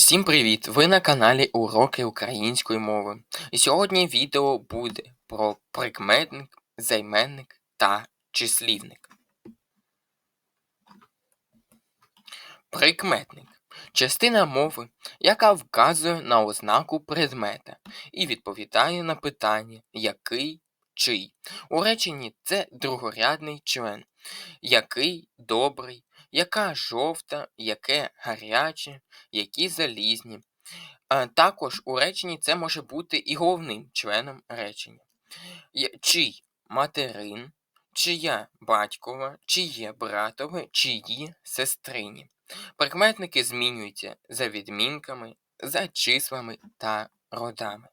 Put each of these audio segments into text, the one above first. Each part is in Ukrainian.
Всім привіт! Ви на каналі Уроки української мови. І сьогодні відео буде про прикметник, займенник та числівник. Прикметник частина мови, яка вказує на ознаку предмета і відповідає на питання який, чий. У реченні це другорядний член, який добрий, яка жовта, яке гаряче, які залізні. Також у реченні це може бути і головним членом речення. Чий материн, чия батькова, чиє братове, чиї сестрині. Прикметники змінюються за відмінками, за числами та родами.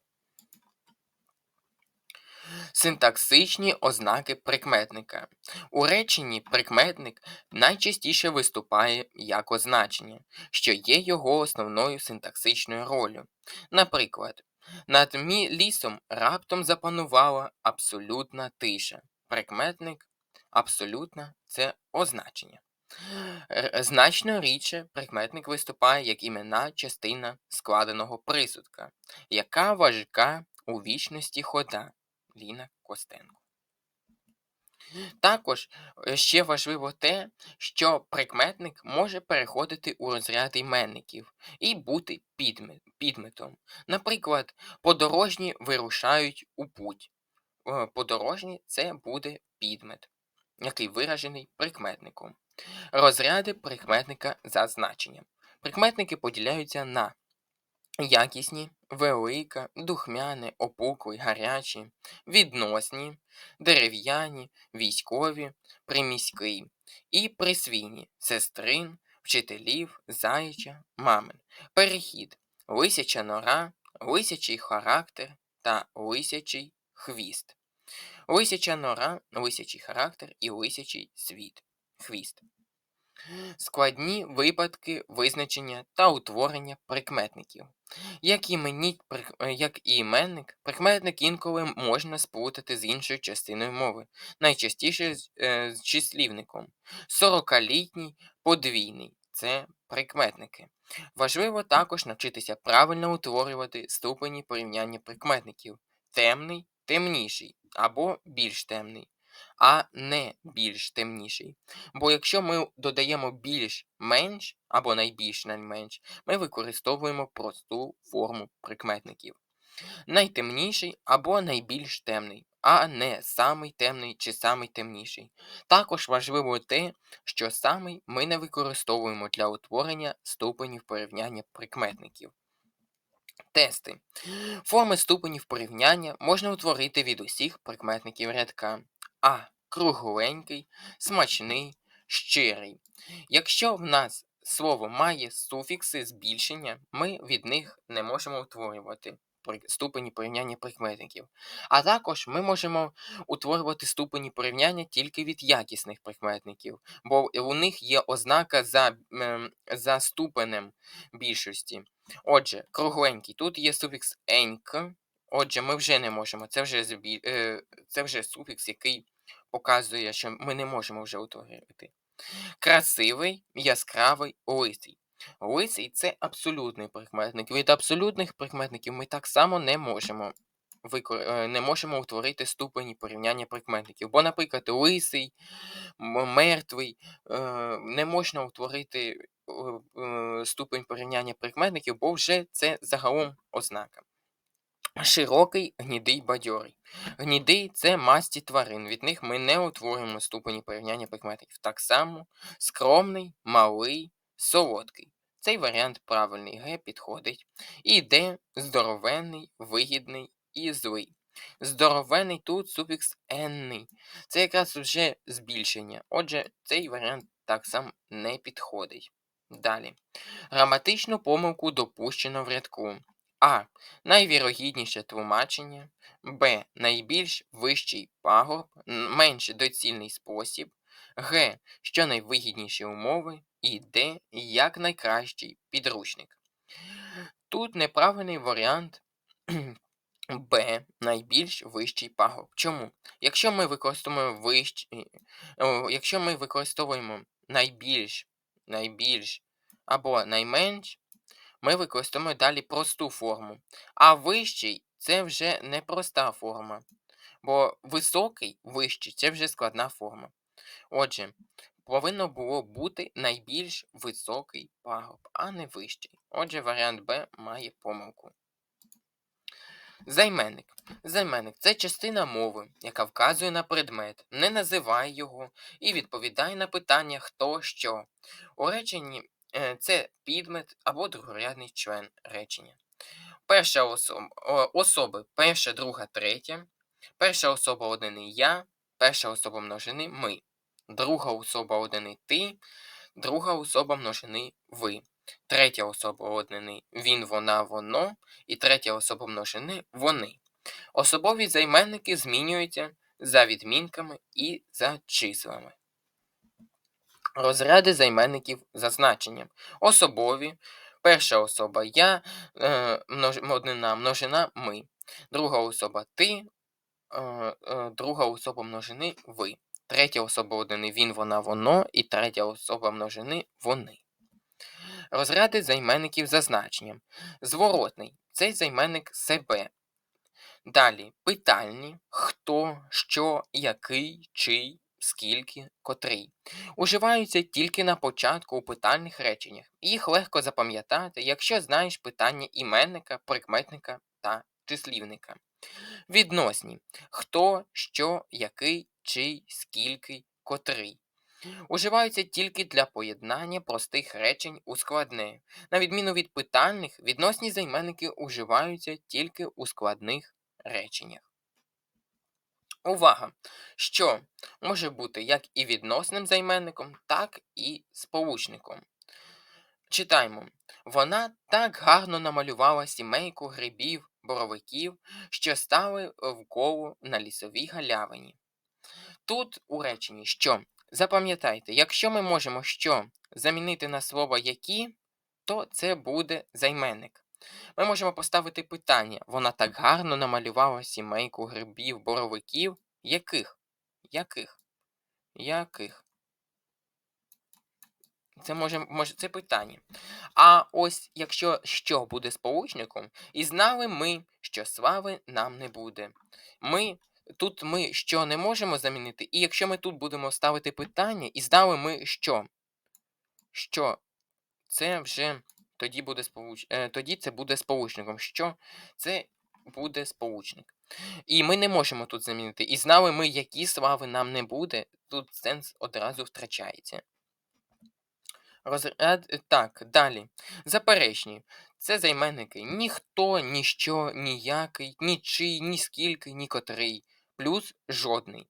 Синтаксичні ознаки прикметника. У реченні прикметник найчастіше виступає як означення, що є його основною синтаксичною ролью. Наприклад, над лісом раптом запанувала абсолютна тиша. Прикметник абсолютна це означення. Значно рідше прикметник виступає як іменна частина складеного присудка, яка важка у вічності хода. Ліна Костенко. Також е, ще важливо те, що прикметник може переходити у розряд іменників і бути підметом. Наприклад, подорожні вирушають у путь. Е, Подорожні це буде підмет, який виражений прикметником. Розряди прикметника за значенням. Прикметники поділяються на якісні, велика, духмяне, опуклі, гарячі, відносні, дерев'яні, військові, приміські і присвійні, сестрин, вчителів, заяча, мамин. Перехід, лисяча нора, лисячий характер та лисячий хвіст. Лисяча нора, лисячий характер і лисячий світ. Хвіст. Складні випадки визначення та утворення прикметників. Як, іменні, е, як і іменник, прикметник інколи можна сплутати з іншою частиною мови, найчастіше з, е, з числівником. Сорокалітній, подвійний це прикметники. Важливо також навчитися правильно утворювати ступені порівняння прикметників: темний, темніший або більш темний, а не більш темніший. Бо якщо ми додаємо більш менш або найбільш найменш, ми використовуємо просту форму прикметників. Найтемніший або найбільш темний, а не самий темний чи самий темніший. Також важливо те, що самий ми не використовуємо для утворення ступенів порівняння прикметників. Тести. Форми ступенів порівняння можна утворити від усіх прикметників рядка. А. Кругленький, смачний, щирий. Якщо в нас слово має суфікси збільшення, ми від них не можемо утворювати ступені порівняння прикметників. А також ми можемо утворювати ступені порівняння тільки від якісних прикметників, бо у них є ознака за, ем, за ступенем більшості. Отже, кругленький. Тут є суфікс еньк. Отже, ми вже не можемо. Це вже, збі... е, це вже суфікс, який показує, що ми не можемо вже утворювати. Красивий, яскравий, лисий. Лисий це абсолютний прикметник. Від абсолютних прикметників ми так само не можемо викор... е, не можемо утворити ступені порівняння прикметників. Бо, наприклад, лисий, мертвий, е, не можна утворити ступень порівняння прикметників, бо вже це загалом ознака. Широкий, гнідий, бадьорий. Гнідий це масті тварин. Від них ми не утворюємо ступені порівняння прикметників. Так само скромний, малий, солодкий. Цей варіант правильний Г підходить. І Д здоровенний, вигідний і злий. Здоровенний тут суфікс енний. Це якраз вже збільшення. Отже, цей варіант так само не підходить. Далі. Граматичну помилку допущено в рядку. А. Найвірогідніше тлумачення. Б. Найбільш вищий пагорб, менш доцільний спосіб. Г. Що найвигідніші умови. І Д. Як найкращий підручник. Тут неправильний варіант Б. Найбільш вищий пагорб. Чому? Якщо ми використовуємо вищий, якщо ми використовуємо найбільш, найбільш або найменш, ми використовуємо далі просту форму. А вищий це вже не проста форма. Бо високий, вищий це вже складна форма. Отже, повинно було бути найбільш високий пагуб, а не вищий. Отже, варіант Б має помилку. Займенник. Займенник це частина мови, яка вказує на предмет, не називає його і відповідає на питання хто що. У реченні це підмет або другорядний член речення. Перша особа, особи перша, друга, третя. Перша особа однини я, перша особа множини ми. Друга особа однини ти, друга особа множини ви. Третя особа однини він, вона, воно, і третя особа множини вони. Особові займенники змінюються за відмінками і за числами. Розряди займенників за значенням. Особові. Перша особа я, е, однина множина ми. Друга особа ти, е, е, друга особа множини ви. Третя особа однини він, вона, воно, і третя особа множини вони. Розряди займенників за значенням. Зворотний цей займенник себе. Далі питальні хто, що, який, чий, скільки, котрий. Уживаються тільки на початку у питальних реченнях. Їх легко запам'ятати, якщо знаєш питання іменника, прикметника та числівника. Відносні хто, що, який, чий, скільки, котрий. Уживаються тільки для поєднання простих речень у складне. На відміну від питальних, відносні займенники уживаються тільки у складних реченнях. Увага! Що може бути як і відносним займенником, так і сполучником. Читаємо. Вона так гарно намалювала сімейку грибів, боровиків, що стали вколо на лісовій галявині. Тут у реченні що Запам'ятайте, якщо ми можемо що замінити на слово які, то це буде займенник. Ми можемо поставити питання. Вона так гарно намалювала сімейку грибів, боровиків. Яких? Яких? Яких? Це може, може, це питання. А ось якщо що буде сполучником, і знали ми, що слави нам не буде. Ми тут ми що не можемо замінити, і якщо ми тут будемо ставити питання, і здали ми що? Що це вже тоді буде сполуч... Е, тоді це буде сполучником. Що це буде сполучник. І ми не можемо тут замінити. І знали ми, які слави нам не буде, тут сенс одразу втрачається. Розряд е, так, далі. Заперечні. Це займенники ніхто, ніщо, ніякий, нічий, ні скільки, ні котрий плюс жодний.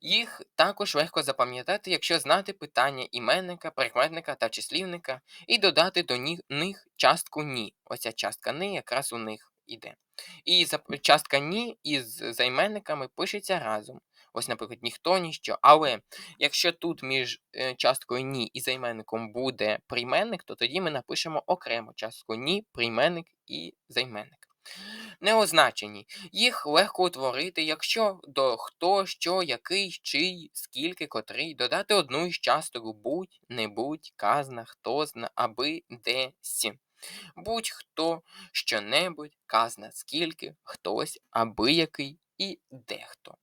Їх також легко запам'ятати, якщо знати питання іменника, прикметника та числівника, і додати до них частку ні. Оця частка «ни» якраз у них іде. І частка ні із займенниками пишеться разом. Ось, наприклад, ніхто, ніщо. Але якщо тут між е, часткою ні і займенником буде прийменник, то тоді ми напишемо окремо частку ні, прийменник і займенник неозначені. Їх легко утворити, якщо до хто, що, який, чий, скільки, котрий, додати одну із часток будь, не будь, казна, хто зна, аби, десь. Будь-хто, що-небудь, казна, скільки, хтось, аби який і дехто.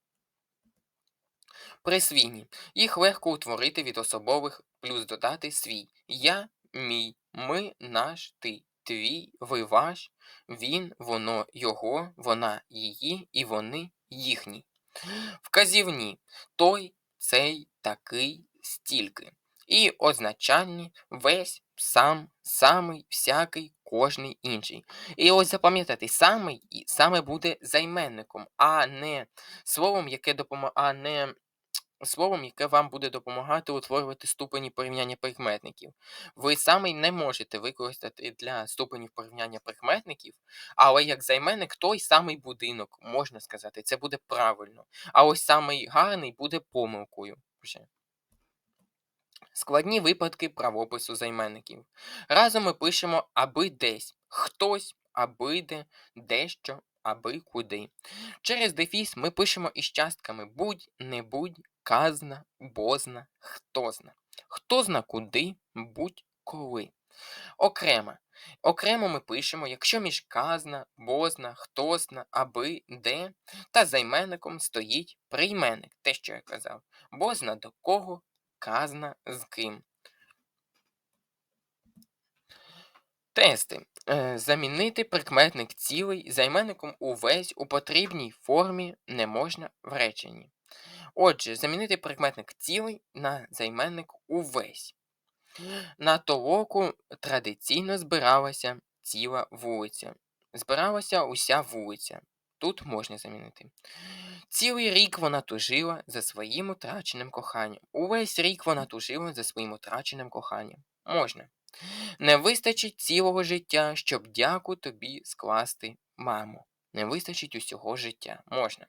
Присвійні. Їх легко утворити від особових плюс додати свій. Я, мій, ми, наш, ти твій, ви ваш, він, воно, його, вона, її, і вони їхні. Вказівні той, цей, такий, стільки. І означальні весь, сам, самий, всякий, кожний інший. І ось запам'ятати, самий саме буде займенником, а не словом, яке допомагає, а не словом, яке вам буде допомагати утворювати ступені порівняння прикметників. Ви саме не можете використати для ступенів порівняння прикметників, але як займенник той самий будинок, можна сказати, це буде правильно. А ось самий гарний буде помилкою. вже. Складні випадки правопису займенників. Разом ми пишемо аби десь, хтось, аби де, дещо, аби куди. Через дефіс ми пишемо із частками будь, не будь, казна, бозна, хто зна. Хто зна куди, будь-коли. Окремо, Окремо ми пишемо, якщо між казна, бозна, хтосна, аби, де та займенником стоїть прийменник, те, що я казав. Бозна до кого, казна з ким. Тести. Е, Замінити прикметник цілий займенником увесь у потрібній формі не можна в реченні. Отже, замінити прикметник цілий на займенник увесь. На толоку традиційно збиралася ціла вулиця. Збиралася уся вулиця. Тут можна замінити. Цілий рік вона тужила за своїм утраченим коханням. Увесь рік вона тужила за своїм утраченим коханням. Можна. Не вистачить цілого життя, щоб дяку тобі скласти, мамо. Не вистачить усього життя. Можна.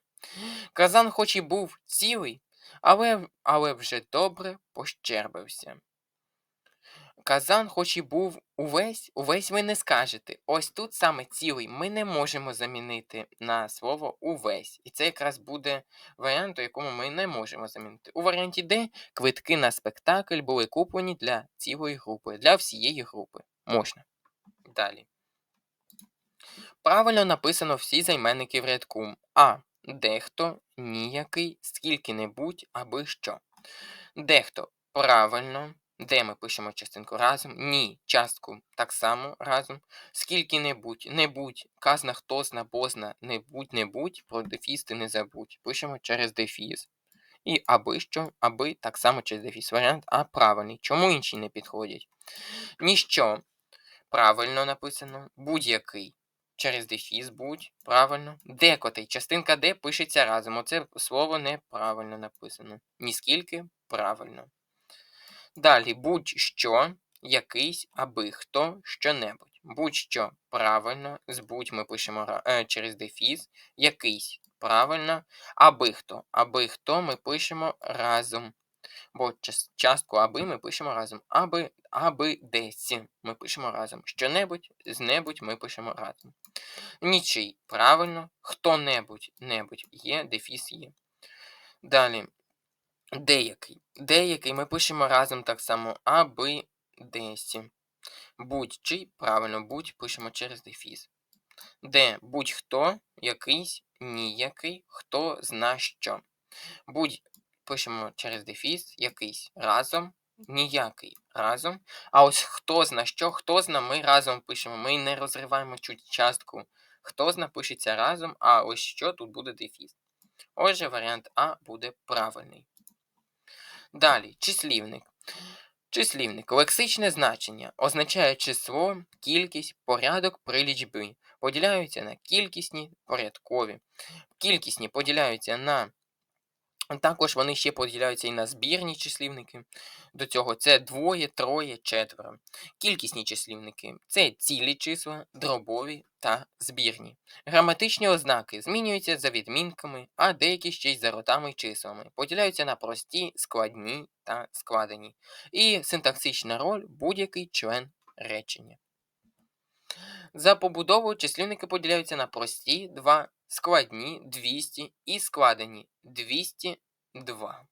Казан хоч і був цілий, але, але вже добре пощербився. Казан, хоч і був увесь, увесь ви не скажете. Ось тут саме цілий ми не можемо замінити на слово увесь. І це якраз буде варіант, у якому ми не можемо замінити. У варіанті Д квитки на спектакль були куплені для цілої групи, для всієї групи. Можна. Далі. Правильно написано всі займенники в рядку. А. Дехто, ніякий, скільки-небудь, аби що. Дехто правильно. Де ми пишемо частинку разом? Ні. Частку так само разом. Скільки-небудь, не будь, казна, хтозна, бозна, не будь, не про дефіс ти не забудь. Пишемо через дефіс. І аби що, аби так само через дефіс. Варіант А правильний. Чому інші не підходять? Ніщо. Правильно написано. Будь-який. Через дефіс будь, правильно. Декотий. Частинка Д пишеться разом. Оце слово неправильно написано. Ніскільки правильно. Далі будь-що, якийсь, аби хто, що-небудь. Будь-що правильно, з будь ми пишемо е, через дефіс, якийсь правильно, аби хто. Аби хто ми пишемо разом. Бо частку аби ми пишемо разом. Аби, аби десь ми пишемо разом. Що-небудь, з-небудь ми пишемо разом. Нічий правильно, хто-небудь небудь є, дефіс є. Далі. Деякий. Деякий ми пишемо разом так само аби десь. Будь-чий, правильно, будь пишемо через дефіс. Де будь-хто, якийсь, ніякий, хто зна що. Будь пишемо через дефіс, якийсь разом, ніякий разом. А ось хто зна що, хто зна, ми разом пишемо. Ми не розриваємо цю частку. Хто зна пишеться разом, а ось що тут буде дефіс. Отже, варіант А буде правильний. Далі, числівник. Числівник. Лексичне значення означає число, кількість, порядок при лічбі. Поділяються на кількісні, порядкові. Кількісні поділяються на. Також вони ще поділяються і на збірні числівники. До цього це двоє, троє, четверо. Кількісні числівники це цілі числа, дробові та збірні. Граматичні ознаки змінюються за відмінками, а деякі ще й за родами і числами. Поділяються на прості, складні та складені. І синтаксична роль будь-який член речення. За побудовою числівники поділяються на прості 2, складні 200 і складені 202.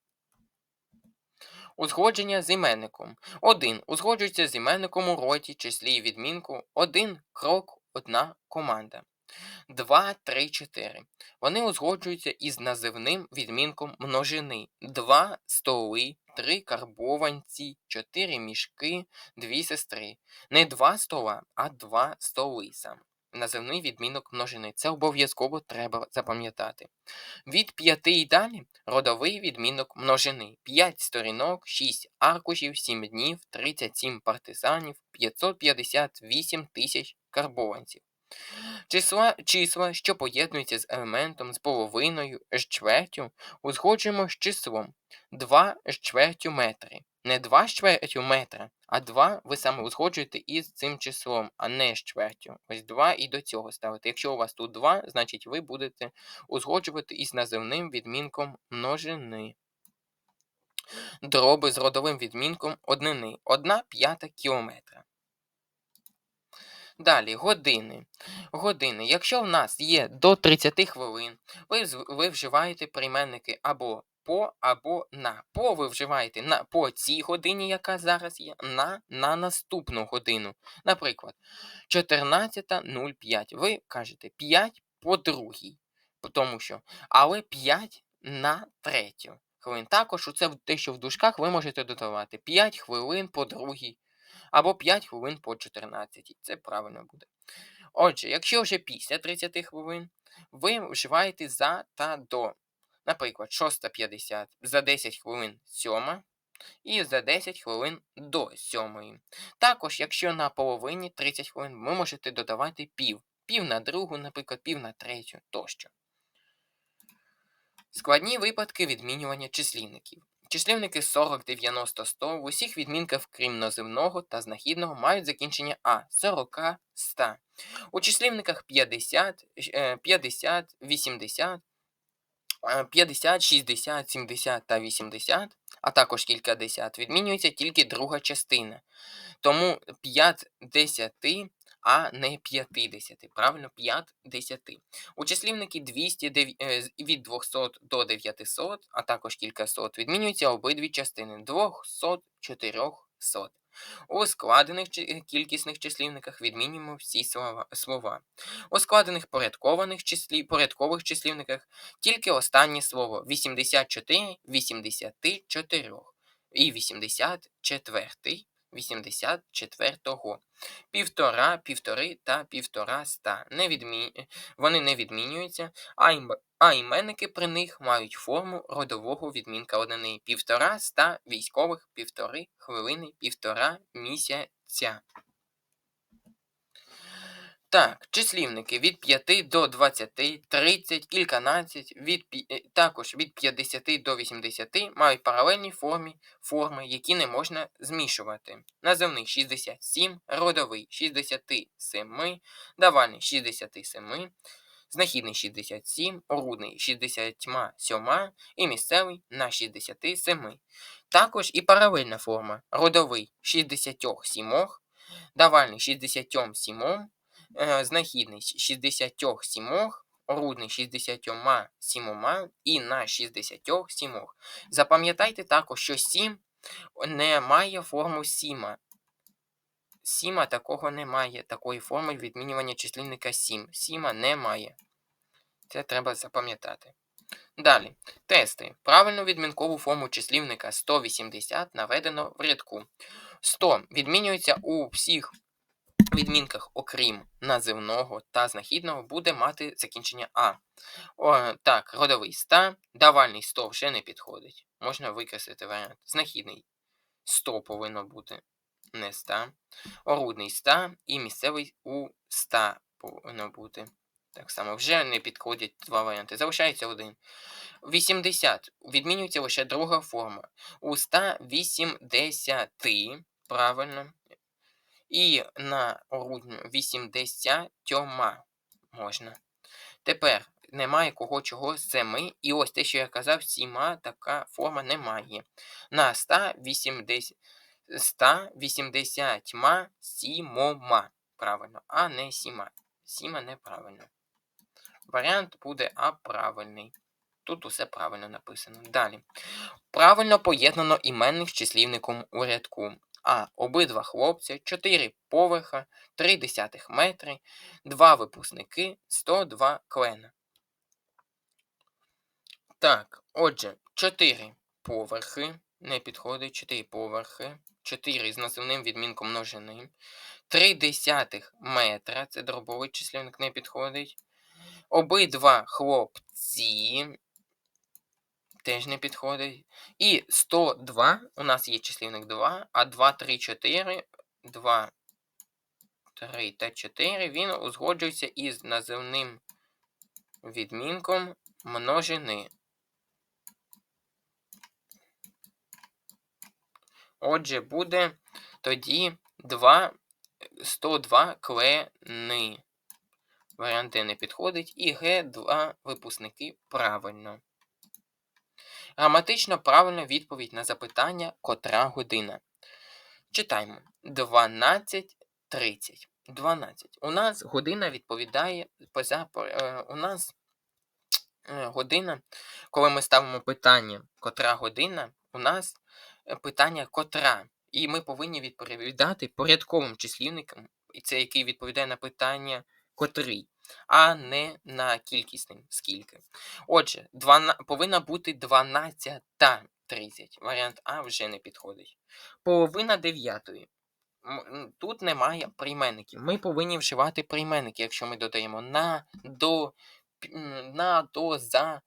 Узгодження з іменником. 1. Узгоджується з іменником у роті, числі і відмінку. 1 крок, одна команда. 2, 3, 4. Вони узгоджуються із називним відмінком множини. 2 столи, 3 карбованці, 4 мішки, 2 сестри. Не 2 стола, а 2 столи сам. Називний відмінок множини. Це обов'язково треба запам'ятати. Від 5 і далі родовий відмінок множини. 5 сторінок, 6 аркушів, 7 днів, 37 партизанів, 558 тисяч карбованців. Числа, числа, що поєднуються з елементом з половиною, з чвертю, узгоджуємо з числом 2 з чвертю метри. Не 2 з чвертю метра, а 2 ви саме узгоджуєте із цим числом, а не з чвертю. Ось 2 і до цього ставите. Якщо у вас тут 2, значить ви будете узгоджувати із називним відмінком множини. Дроби з родовим відмінком однини. 1 п'ята кілометра. Далі, години. Години. Якщо в нас є до 30 хвилин, ви, ви вживаєте прийменники або по або на. По ви вживаєте на по цій годині, яка зараз є, на на наступну годину. Наприклад, 14.05. Ви кажете 5 по другій. Тому що, але 5 на третю хвилин. Також це те, що в дужках ви можете додавати 5 хвилин по другій, або 5 хвилин по 14. Це правильно буде. Отже, якщо вже після 30 хвилин, ви вживаєте за та до. Наприклад, 6.50 за 10 хвилин 7 і за 10 хвилин до 7. Також, якщо на половині 30 хвилин, ви можете додавати пів. Пів на другу, наприклад, пів на третю тощо. Складні випадки відмінювання числівників. Числівники 40, 90, 100 в усіх відмінках, крім називного та знахідного, мають закінчення А 40, 100. У числівниках 50, 50, 80, 50, 60, 70 та 80, а також кілька десят, відмінюється тільки друга частина. Тому 5 десяти а не 50. Правильно, 5 десяти. У числівники 200 від 200 до 900, а також кількасот, відмінюються обидві частини 200, 400. У складених кількісних числівниках відмінюємо всі слова. У складених порядкованих числі, порядкових числівниках тільки останнє слово 84 84 і 84 84-го. Півтора, півтори та півтора ста. Не відмі... Вони не відмінюються, а, ім... а іменники при них мають форму родового відмінка однини. Півтора ста військових, півтори хвилини, півтора місяця. Так, числівники від 5 до 20, 30, кільканадцять, від, е, також від 50 до 80 мають паралельні форми, форми, які не можна змішувати. Називний 67, родовий 67, давальний 67, знахідний 67, орудний 67 і місцевий на 67. Також і паралельна форма родовий 67, давальний 67, Знахідний 67, рудний 67 і на 67. Запам'ятайте також, що 7 не має форму сіма. Сіма такого немає, такої форми відмінювання числівника 7. Сіма немає. Це треба запам'ятати. Далі. Тести. Правильну відмінкову форму числівника 180 наведено в рядку. 100 відмінюється у всіх відмінках, окрім називного та знахідного, буде мати закінчення А. О, Так, родовий ста, давальний 100 вже не підходить. Можна викреслити варіант. Знахідний 100 повинно бути не 100. Орудний 100 і місцевий у 100 повинно бути. Так само вже не підходять два варіанти. Залишається один. 80. Відмінюється лише друга форма. У 180. Правильно. І на грудню 80 можна. Тепер немає кого чого з семи. І ось те, що я казав, сіма така форма немає. На 180 180 сімома. Правильно, а не сіма. Сіма неправильно. Варіант буде А правильний. Тут усе правильно написано. Далі. Правильно поєднано іменник з числівником у рядку. А. Обидва хлопці, 4 поверха, 3 десятих метри, 2 випускники, 102 клена. Так, отже, 4 поверхи. Не підходить 4 поверхи. 4 з називним відмінком множини. 3 десятих метра. Це дробовий числівник не підходить. Обидва хлопці теж не підходить. І 102 у нас є числівник 2, а 2, 3, 4, 2, 3 та 4 він узгоджується із називним відмінком множини. Отже, буде тоді 2, 102 клени. Варіанти не підходить. І Г2 випускники правильно. Граматично правильна відповідь на запитання котра година. Читаємо 12.30. 12. У нас година відповідає поза, е, у нас е, година, коли ми ставимо питання, котра година, у нас е, питання котра. І ми повинні відповідати порядковим числівником, і це який відповідає на питання котрий, а не на кількісним скільки. Отже, двана... повинна бути 12.30. Варіант А вже не підходить. Половина дев'ятої. Тут немає прийменників. Ми повинні вживати прийменники, якщо ми додаємо на, до, на, до, за,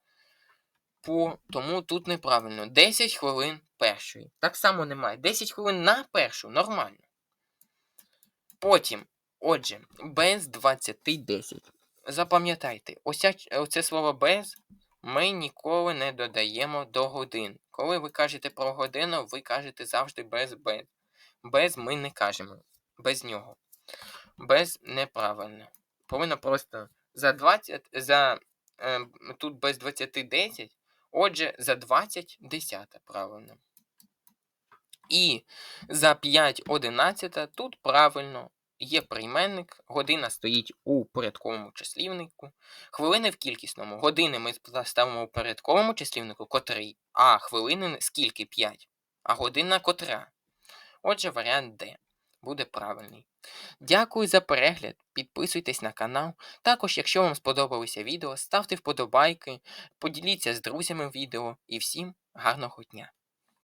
по. Тому тут неправильно. 10 хвилин першої. Так само немає. 10 хвилин на першу нормально. Потім, отже, без 20.10. Запам'ятайте, оце слово без ми ніколи не додаємо до годин. Коли ви кажете про годину, ви кажете завжди без без. Без ми не кажемо. Без нього. Без неправильно. Повинно просто за 20, за, е, тут без 20 10, отже, за 20 10 правильно. І за 5 11 тут правильно є прийменник, година стоїть у порядковому числівнику, хвилини в кількісному. Години ми ставимо у порядковому числівнику котрий, а хвилини скільки 5, а година котра. Отже, варіант Д буде правильний. Дякую за перегляд. Підписуйтесь на канал. Також, якщо вам сподобалося відео, ставте вподобайки, поділіться з друзями відео і всім гарного дня!